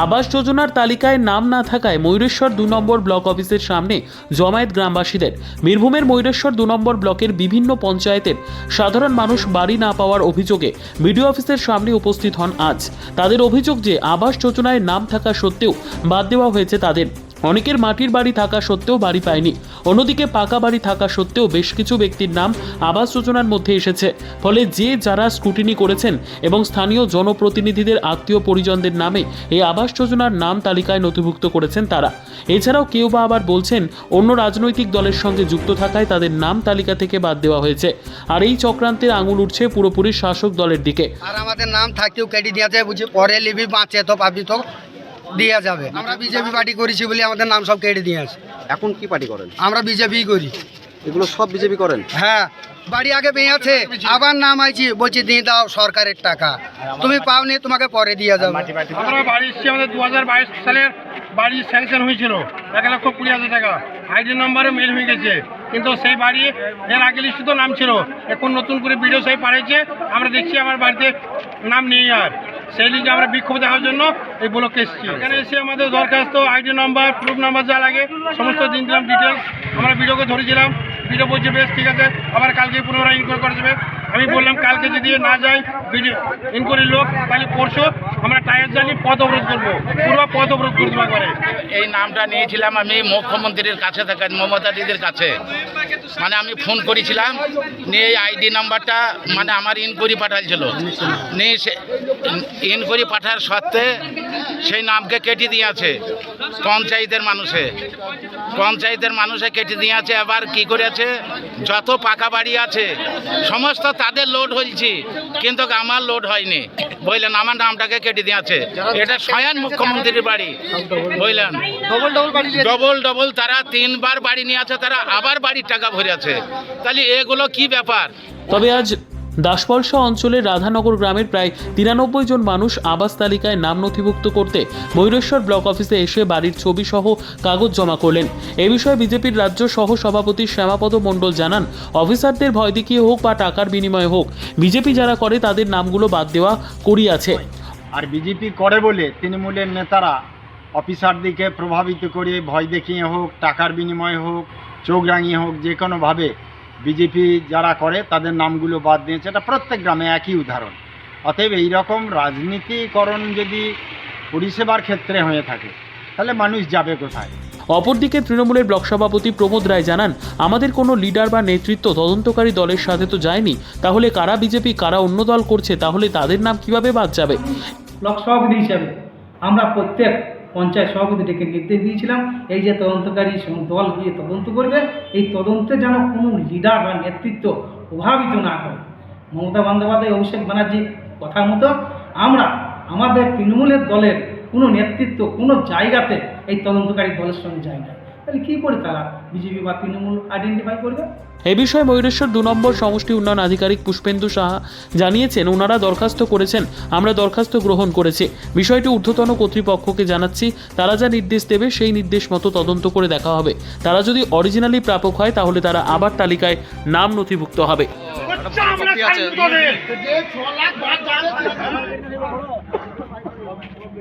আবাস যোজনার তালিকায় নাম না থাকায় ময়ূরেশ্বর দু নম্বর ব্লক অফিসের সামনে জমায়েত গ্রামবাসীদের। বীরভূমের ময়ূরেশ্বর দু নম্বর ব্লকের বিভিন্ন পঞ্চায়েতের সাধারণ মানুষ বাড়ি না পাওয়ার অভিযোগে বিডিও অফিসের সামনে উপস্থিত হন আজ। তাদের অভিযোগ যে আবাস যোজনায় নাম থাকা সত্ত্বেও বাদ দেওয়া হয়েছে তাদের। অনেকের মাটির বাড়ি থাকা সত্ত্বেও বাড়ি পায়নি। অন্যদিকে পাকা বাড়ি থাকা সত্ত্বেও বেশ কিছু ব্যক্তির নাম আবাস যোজনার মধ্যে এসেছে। ফলে যে যারা স্ক্রুটিনি করেছেন এবং স্থানীয় জনপ্রতিনিধিদের আত্মীয় পরিজনদের নামে এই আবাস যোজনার নাম তালিকায় নথিভুক্ত করেছেন তারা। এছাড়াও কেউ বা আবার বলছেন, অন্য রাজনৈতিক দলের সঙ্গে যুক্ত থাকায় তাদের নাম তালিকা থেকে বাদ দেওয়া হয়েছে। আর এই চক্রান্তের আঙুল উঠছে পুরোপুরি শাসক দলের দিকে। আর আমাদের নাম থাকতেও কেটে যায় বুঝি পরে লিবি বাঁচে তো পাবি তো। দেওয়া যাবে। আমরা বিজেপি পার্টি করেছি বলে আমাদের নাম সব কেটে দিয়ে আছে। এখন কি পার্টি করেন? আমরা বিজেপি করি। এগুলো সব বিজেপি করেন? হ্যাঁ বাড়ি আগে পেয়ে আছে আবার নাম আইছি বলছি দিয়ে দাও সরকারের টাকা। তুমি পাওনি তোমাকে পরে দিয়ে যাবে। আমরা বাড়ি এসেছি আমাদের দু হাজার বাইশ সালের বাড়ি স্যাংশন হয়েছিল এক লক্ষ কুড়ি হাজার টাকা। আইডি নম্বরে মেল হয়ে গেছে কিন্তু সেই বাড়ি এর আগে লিস্টে তো নাম ছিল। এখন নতুন করে ভিডিও সাহেব পাঠিয়েছে আমরা দেখছি আমার বাড়িতে নাম নেই আর। সেই দিনকে আমরা বিক্ষোভ দেখার জন্য এই ব্লকে এসেছি। এখানে এসে আমাদের দরখাস্ত, আইডি নাম্বার প্রুফ নাম্বার যা লাগে, সমস্ত দিন দিলাম ডিটেলস আমরা ভিডিওকে ধরেছিলাম। ভিডিও বলছে, বেশ, ঠিক আছে। আবার কালকে পুনরায় ইনকোয়ারি করে যাবে। আমি বললাম কালকে যদি না যাই ভিডিও ইনকোয়ারির লোক, তাহলে পরশু আমরা টায়ার জ্বালিয়ে পথ অবরোধ করব। পুরো পথ অবরোধ করে একবারে। এই নামটা নিয়েছিলাম আমি মুখ্যমন্ত্রীর কাছে থেকে, মমতা দিদির কাছে। মানে আমি ফোন করেছিলাম, নিয়ে এই আইডি নাম্বারটা মানে আমার ইনকোয়ারি পাঠাইছিল। নিয়ে সে ইনকোয়ারি পাঠার সত্ত্বে সেই নামকে কেটে দিয়েছে। পঞ্চায়েতের মানুষে। পঞ্চায়েতের মানুষে কেটে দিয়েছে, আবার কি করেছে? যত পাকা বাড়ি আছে, সমস্ত তাদের লোড হয়েছি, কিন্তু আমার লোড হয়নি। বললেন, আমার নামটাকে কেটে দিয়েছে। এটা স্বয়ং মুখ্যমন্ত্রীর বাড়ি। বুঝলেন ডবল ডবল তারা তিনবার বাড়ি নিয়ে আছে, তারা আবার বাড়ির টাকা ভরে আছে তাহলে এগুলো কি ব্যাপার? তবে আজ দাসপলসা অঞ্চলের রাধানগর গ্রামের প্রায় তিরানব্বই জন মানুষ আবাস তালিকায় নাম নথিভুক্ত করতে ময়ূরেশ্বর ব্লক অফিসে এসে বাড়ির ছবি সহ কাগজ জমা করলেন। এ বিষয়ে বিজেপির রাজ্য সহ সভাপতি শ্যামাপদ মণ্ডল জানান, অফিসারদের ভয় দেখিয়ে হোক বা টাকার বিনিময়ে হোক, বিজেপি যারা করে তাদের নামগুলো বাদ দেওয়া করিয়াছে। আর বিজেপি করে বলে তৃণমূলের নেতারা অফিসারদিকে প্রভাবিত করে ভয় দেখিয়ে হোক, টাকার বিনিময়ে হোক, চোখ রাঙিয়ে হোক, যে কোনোভাবে বিজেপি যারা করে তাদের নামগুলো বাদ দিয়েছে। এটা প্রত্যেক গ্রামে একই উদাহরণ। অতএব এইরকম রাজনীতিকরণ যদি পরিষেবার ক্ষেত্রে হয়ে থাকে তাহলে মানুষ যাবে কোথায়? অপরদিকে তৃণমূলের ব্লক সভাপতি প্রমোদ রায় জানান আমাদের কোনো লিডার বা নেতৃত্ব তদন্তকারী দলের সাথে তো যায়নি। তাহলে কারা বিজেপি কারা অন্য দল করছে তাহলে তাদের নাম কীভাবে বাদ যাবে? ব্লক সভাপতি হিসাবে আমরা প্রত্যেক পঞ্চায়েত সভাপতি ডেকে নির্দেশ দিয়েছিলাম, এই যে তদন্তকারী দল গিয়ে তদন্ত করবে, এই তদন্তে যেন কোনো লিডার বা নেতৃত্ব প্রভাবিত না করে মমতা বন্দ্যোপাধ্যায়, অভিষেক ব্যানার্জির কথা মতো আমরা আমাদের তৃণমূলের দলের কোনো নেতৃত্ব কোনো জায়গাতে এই তদন্তকারী দলের সঙ্গে যায় না। তাহলে কী করে তারা বিজেপি বা তৃণমূল আইডেন্টিফাই করবে এ বিষয়ে ময়ূরেশ্বর দু নম্বর সমষ্টি উন্নয়ন আধিকারিক পুষ্পেন্দু সাহা জানিয়েছেন ওনারা দরখাস্ত করেছেন আমরা দরখাস্ত গ্রহণ করেছি বিষয়টি ঊর্ধ্বতন কর্তৃপক্ষকে জানাচ্ছি তারা যা নির্দেশ দেবে সেই নির্দেশ মতো তদন্ত করে দেখা হবে তারা যদি অরিজিনালি প্রাপক হয় তাহলে তারা আবার তালিকায় নাম নথিভুক্ত হবে।